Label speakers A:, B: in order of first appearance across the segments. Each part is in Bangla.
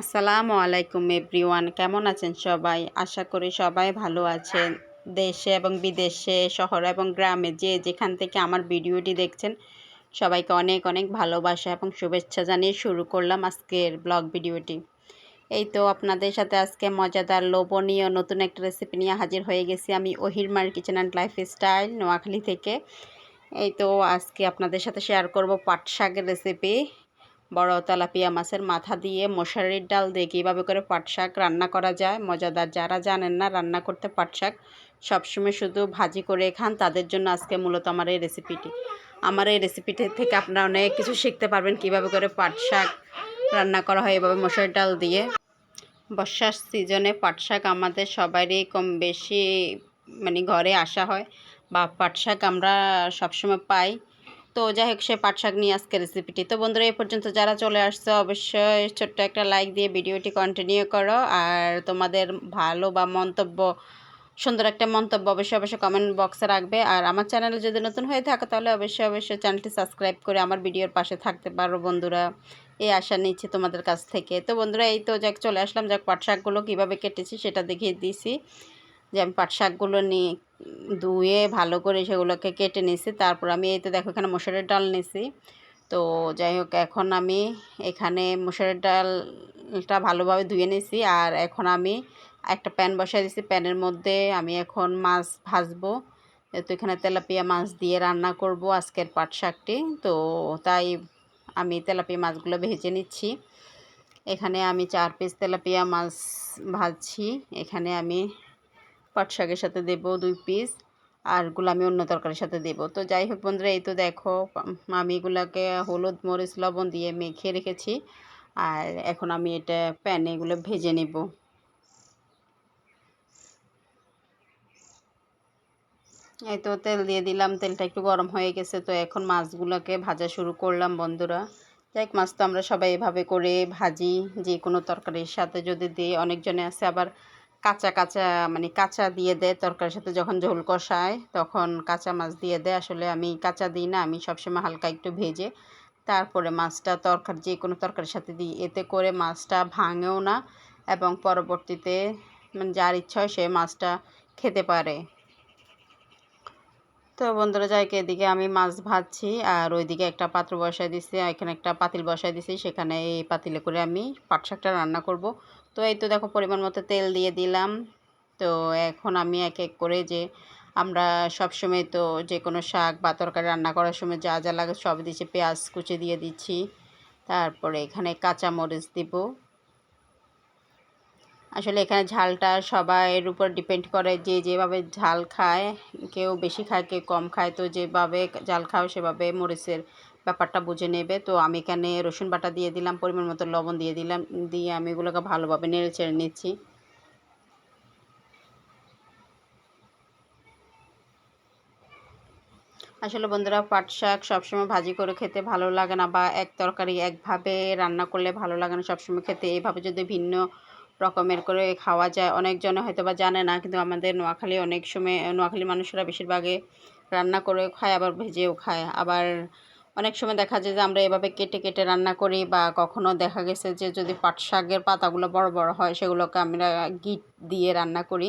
A: আসসালামু আলাইকুম এভরিওয়ান, কেমন আছেন সবাই? আশা করি সবাই ভালো আছেন। দেশে এবং বিদেশে, শহর এবং গ্রামে যে যেখান থেকে আমার ভিডিওটি দেখছেন, সবাইকে অনেক অনেক ভালোবাসা এবং শুভেচ্ছা জানিয়ে শুরু করলাম আজকের ব্লগ ভিডিওটি। এই তো আপনাদের সাথে আজকে মজাদার, লোভনীয়, নতুন একটা রেসিপি নিয়ে হাজির হয়ে গেছি আমি ওহিরমার kitchen and lifestyle Noakhali থেকে। এই তো আজকে আপনাদের সাথে শেয়ার করব পাট শাকের রেসিপি বড় তেলাপিয়া মাছের মাথা দিয়ে মশারির ডাল দিয়ে কীভাবে করে পাট শাক রান্না করা যায়, মজাদার যারা জানেন না রান্না করতে পাট শাক, সবসময় শুধু ভাজি করে খান, তাদের জন্য আজকে মূলত আমার এই রেসিপিটি আমার এই রেসিপিটি থেকে আপনারা অনেক কিছু শিখতে পারবেন, কীভাবে করে পাট শাক রান্না করা হয়, এভাবে মশারির ডাল দিয়ে। বর্ষার সিজনে পাট শাক আমাদের সবারই কম বেশি মানে ঘরে আসা হয় বা পাট শাক আমরা সবসময় পাই। তো যাই হোক, সে পাট শাক নিয়ে আজকে রেসিপিটি তো বন্ধুরা এই পর্যন্ত যারা চলে আসছে, অবশ্যই ছোট্ট একটা লাইক দিয়ে ভিডিওটি কন্টিনিউ করো। আর তোমাদের ভালো বা মন্তব্য, সুন্দর একটা মন্তব্য অবশ্যই অবশ্যই কমেন্ট বক্সে রাখবে। আর আমার চ্যানেলে যদি নতুন হয়ে থাকে, তাহলে অবশ্যই অবশ্যই চ্যানেলটি সাবস্ক্রাইব করে আমার ভিডিওর পাশে থাকতে পারো বন্ধুরা। এই আশা নিচ্ছি তোমাদের কাছ থেকে। তো বন্ধুরা, এই তো যাক, চলে আসলাম। যাক পাট শাকগুলো কীভাবে কেটেছি সেটা দেখিয়ে দিয়েছি যে আমি পাট শাকগুলো নিয়ে ধুয়ে ভালো করে সেগুলোকে কেটে নিছি। তারপর আমি এই তো দেখো এখানে মশারের ডাল নিছি। তো যাই হোক, এখন আমি এখানে মশারের ডালটা ভালোভাবে ধুয়ে নিছি আর এখন আমি একটা প্যান বসাই দিছি। প্যানের মধ্যে আমি এখন মাছ ভাজবো। তো এখানে তেলাপিয়া মাছ দিয়ে রান্না করব আজকের পাট শাকটি, তো তাই আমি তেলাপিয়া মাছগুলো ভেজে নিচ্ছি। এখানে আমি চার পিস তেলাপিয়া মাছ ভাজছি। এখানে আমি পাট শাকের সাথে দেব দুই পিস আরগুলো আমি অন্য তরকারির সাথে দেব। তো যাই হোক বন্ধুরা, এই তো দেখো আমি এগুলোকে হলুদ, মরিচ, লবণ দিয়ে মেখে রেখেছি আর এখন আমি এটা প্যানে এগুলো ভেজে নেব। এই তো তেল দিয়ে দিলাম, তেলটা একটু গরম হয়ে গেছে, তো এখন মাছগুলোকে ভাজা শুরু করলাম বন্ধুরা। যাই মাছ তো আমরা সবাই এভাবে করে ভাজি যে কোনো তরকারির সাথে যদি দিই, অনেকজনে আছে আবার কাঁচা কাঁচা মানে কাঁচা দিয়ে দেয় তরকারির সাথে যখন ঝোল কষায়, তখন কাঁচা মাছ দিয়ে দেয়। আসলে আমি কাঁচা দিই না, আমি সবসময় হালকা একটু ভেজে, তারপরে মাছটা তরকারি, যে কোনো তরকারির সাথে দিই। এতে করে মাছটা ভাঙেও না এবং পরবর্তীতে মানে যার ইচ্ছা হয় সে মাছটা খেতে পারে। তো বন্ধুরা যাইকে এদিকে আমি মাছ ভাজছি আর ওইদিকে একটা পাত্র বসাই দিছি এখানে একটা পাতিল বসাই দিছি, সেখানে এই পাতিলে করে আমি পাট শাকটা রান্না করব। তো এই তো দেখো পরিমাণ মতো তেল দিয়ে দিলাম। তো এখন আমি এক এক করে যে আমরা সব সময় তো যে কোনো শাক বা তরকারি রান্না করার সময় যা যা লাগে সব দিচ্ছি পেঁয়াজ কুচি দিয়ে দিচ্ছি। তারপরে এখানে কাঁচা মরিচ দিব। আসলে এখানে ঝালটা সবাইয়ের উপর ডিপেন্ড করে যে যেভাবে ঝাল খায়, কেউ বেশি খায়, কেউ কম খায়, তো যেভাবে ঝাল খাও সেভাবে মরিচের ব্যাপারটা বুঝে নেবে। তো আমি এখানে রসুন বাটা দিয়ে দিলাম, পরিমাণ মতো লবণ দিয়ে দিলাম, দিয়ে আমি এগুলোকে ভালোভাবে নেড়ে চেড়ে নিচ্ছি। আসলে বন্ধুরা, পাট শাক সবসময় ভাজি করে খেতে ভালো লাগে না বা এক তরকারি একভাবে রান্না করলে ভালো লাগে না সবসময় খেতে। এইভাবে যদি ভিন্ন রকমের করে খাওয়া যায়। অনেকজনে হয়তো বা জানে না, কিন্তু আমাদের নোয়াখালী অনেক সময়, নোয়াখালীর মানুষরা বেশিরভাগে রান্না করে খায়, আবার ভেজেও খায়। আবার অনেক সময় দেখা যায় যে আমরা এভাবে কেটে কেটে রান্না করি বা কখনো দেখা গেছে যে যদি পাট শাকের পাতাগুলো বড় বড় হয়, সেগুলোকে আমরা গিট দিয়ে রান্না করি।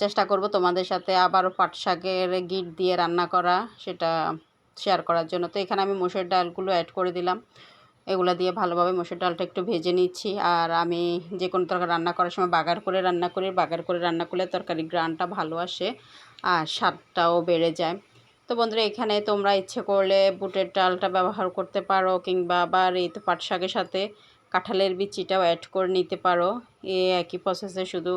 A: চেষ্টা করব তোমাদের সাথে আবারও পাট শাকের গিট দিয়ে রান্না করা, সেটা শেয়ার করার জন্য। তো এখানে আমি মসুর ডালগুলো অ্যাড করে দিলাম। এগুলো দিয়ে ভালোভাবে মসুর ডালটা একটু ভেজে নিচ্ছি। আর আমি যে কোনো তরকারি রান্না করার সময় বাগার করে রান্না করি, বাগার করে রান্না করলে তরকারি গ্রানটা ভালো আসে আর স্বাদটাও বেড়ে যায়। তো বন্ধুরা, এখানে তোমরা ইচ্ছে করলে বুটের ডালটা ব্যবহার করতে পারো কিংবা আবার এই তো পাট শাকের সাথে কাঁঠালের বিচিটাও অ্যাড করে নিতে পারো। এ একই প্রসেসে শুধু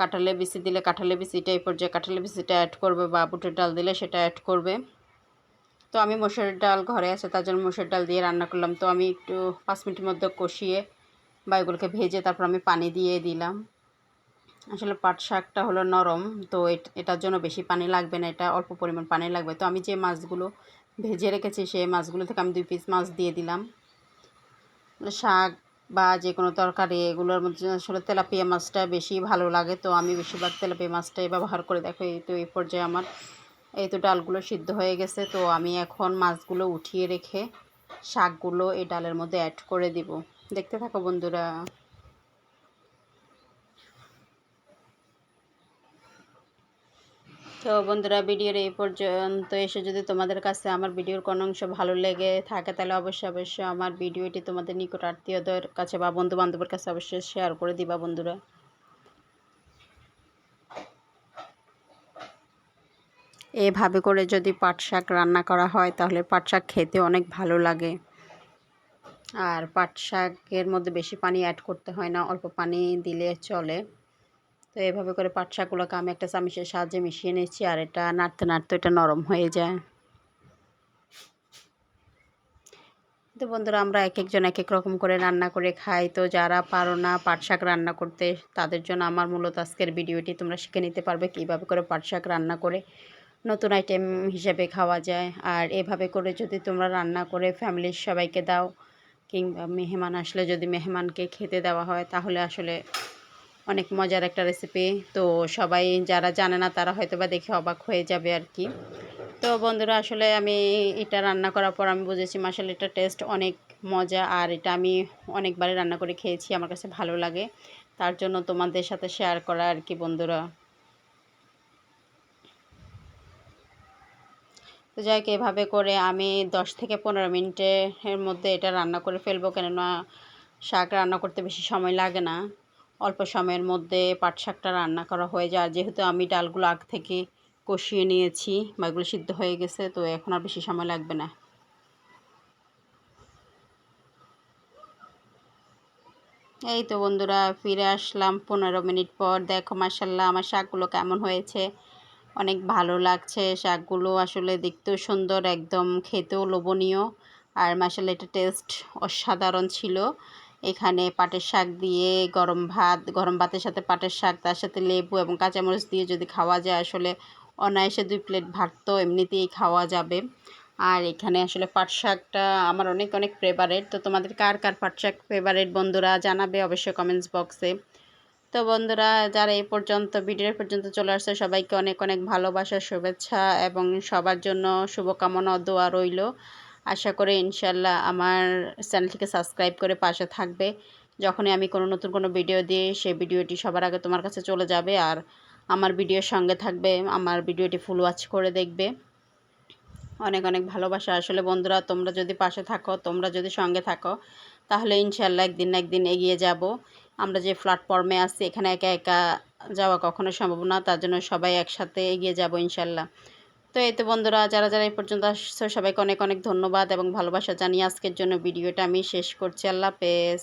A: কাঁঠালের বিচি দিলে কাঁঠালের বিচিটা এই পর্যায়ে কাঁঠালের বিচিটা অ্যাড করবে বা বুটের ডাল দিলে সেটা অ্যাড করবে। তো আমি মসুরের ডাল ঘরে আছে, তার জন্য মসুর ডাল দিয়ে রান্না করলাম। তো আমি একটু পাঁচ মিনিটের মধ্যে কষিয়ে বা এগুলোকে ভেজে তারপর আমি পানি দিয়ে দিলাম। আসলে পাট শাকটা হলো নরম, তো এটার জন্য বেশি পানি লাগবে না, এটা অল্প পরিমাণ পানি লাগবে। তো আমি যে মাছগুলো ভেজে রেখেছি, সেই মাছগুলো থেকে আমি দুই পিস মাছ দিয়ে দিলাম। শাক বা যে কোনো তরকারি, এগুলোর মধ্যে আসলে তেলাপিয়া মাছটা বেশি ভালো লাগে, তো আমি বেশিরভাগ তেলাপিয়া মাছটাই ব্যবহার করে। দেখো এই তো এই পর্যায়ে আমার এই তো ডালগুলো সিদ্ধ হয়ে গেছে, তো আমি এখন মাছগুলো উঠিয়ে রেখে শাকগুলো এই ডালের মধ্যে অ্যাড করে দিব। দেখতে থাকো বন্ধুরা। তো বন্ধুরা, ভিডিওর এই পর্যন্ত এসে যদি তোমাদের কাছে আমার ভিডিওর কোনো অংশ ভালো লেগে থাকে, তাহলে অবশ্যই অবশ্যই আমার ভিডিওটি তোমাদের নিকট আত্মীয়দের কাছে বা বন্ধু বান্ধবের কাছে অবশ্যই শেয়ার করে দিবা বন্ধুরা। এভাবে করে যদি পাট শাক রান্না করা হয়, তাহলে পাট শাক খেতে অনেক ভালো লাগে। আর পাট শাকের মধ্যে বেশি পানি অ্যাড করতে হয় না, অল্প পানি দিলে চলে। তো এভাবে করে পাট শাকগুলোকে আমি একটা চামিচের সাহায্যে মিশিয়ে নিচ্ছি আর এটা নাড়তে নাড়তে এটা নরম হয়ে যায়। তো বন্ধুরা, আমরা এক একজন এক এক রকম করে রান্না করে খাই। তো যারা পারো না পাট শাক রান্না করতে, তাদের জন্য আমার মূলত আজকের ভিডিওটি। তোমরা শিখে নিতে পারবে কীভাবে করে পাট শাক রান্না করে নতুন আইটেম হিসেবে খাওয়া যায়। আর এভাবে করে যদি তোমরা রান্না করে ফ্যামিলির সবাইকে দাও, কিংবা মেহমান আসলে যদি মেহমানকে খেতে দেওয়া হয়, তাহলে আসলে অনেক মজার একটা রেসিপি তো সবাই যারা জানে না, তারা হয়তো বা দেখে অবাক হয়ে যাবে আর কি। তো বন্ধুরা, আসলে আমি এটা রান্না করার পর আমি বুঝেছি মাসাল এটা টেস্ট অনেক মজা, আর এটা আমি অনেকবারই রান্না করে খেয়েছি, আমার কাছে ভালো লাগে। তার জন্য তোমাদের সাথে শেয়ার করা আর কি, বন্ধুরা। তো যাই এভাবে করে আমি দশ থেকে পনেরো মিনিটের মধ্যে এটা রান্না করে ফেলব, কেননা শাক রান্না করতে বেশি সময় লাগে না। অল্প সময়ের মধ্যে পাট শাকটা রান্না করা হয়ে যায়। আর যেহেতু আমি ডালগুলো আগ থেকে কষিয়ে নিয়েছি বা এগুলো সিদ্ধ হয়ে গেছে, তো এখন আর বেশি সময় লাগবে না। এই তো বন্ধুরা, ফিরে আসলাম পনেরো মিনিট পর। দেখো মাসাল্লাহ আমার শাকগুলো কেমন হয়েছে। অনেক ভালো লাগছে। শাকগুলো আসলে দেখতেও সুন্দর, একদম খেতেও লোভনীয়। আর মাসাল্লাহ এটা টেস্ট অসাধারণ ছিল। এখানে পাটের শাক দিয়ে গরম ভাত, গরম ভাতের সাথে পাটের শাক, তার সাথে লেবু এবং কাঁচামরিচ দিয়ে যদি খাওয়া যায়, আসলে অনায়াসে দুই প্লেট ভাত তো এমনিতেই খাওয়া যাবে। আর এখানে আসলে পাট শাকটা আমার অনেক অনেক ফেভারেট তো তোমাদের কার কার পাট শাক ফেভারেট বন্ধুরা জানাবে অবশ্যই কমেন্টস বক্সে তো বন্ধুরা, যারা এই পর্যন্ত, ভিডিও পর্যন্ত চলে আসছে, সবাইকে অনেক অনেক ভালোবাসা, শুভেচ্ছা এবং সবার জন্য শুভকামনা, দোয়া রইল। আশা করে ইনশাল্লাহ আমার চ্যানেলটিকে সাবস্ক্রাইব করে পাশে থাকবে। যখনই আমি কোনো নতুন কোনো ভিডিও দিই, সেই ভিডিওটি সবার আগে তোমার কাছে চলে যাবে আর আমার ভিডিওর সঙ্গে থাকবে, আমার ভিডিওটি ফুল ওয়াচ করে দেখবে। অনেক অনেক ভালোবাসা। আসলে বন্ধুরা, তোমরা যদি পাশে থাকো, তোমরা যদি সঙ্গে থাকো, তাহলে ইনশাল্লাহ একদিন না একদিন এগিয়ে যাব। আমরা যে প্ল্যাটফর্মে আছি, এখানে একা একা যাওয়া কখনো সম্ভব না, তার জন্য সবাই একসাথে এগিয়ে যাব ইনশাল্লাহ। তো এই তো বন্ধুরা, যারা যারা এই পর্যন্ত আসছো, সবাইকে অনেক অনেক ধন্যবাদ এবং ভালোবাসা জানিয়ে আজকের জন্য ভিডিওটা আমি শেষ করছি। আল্লাহ পেস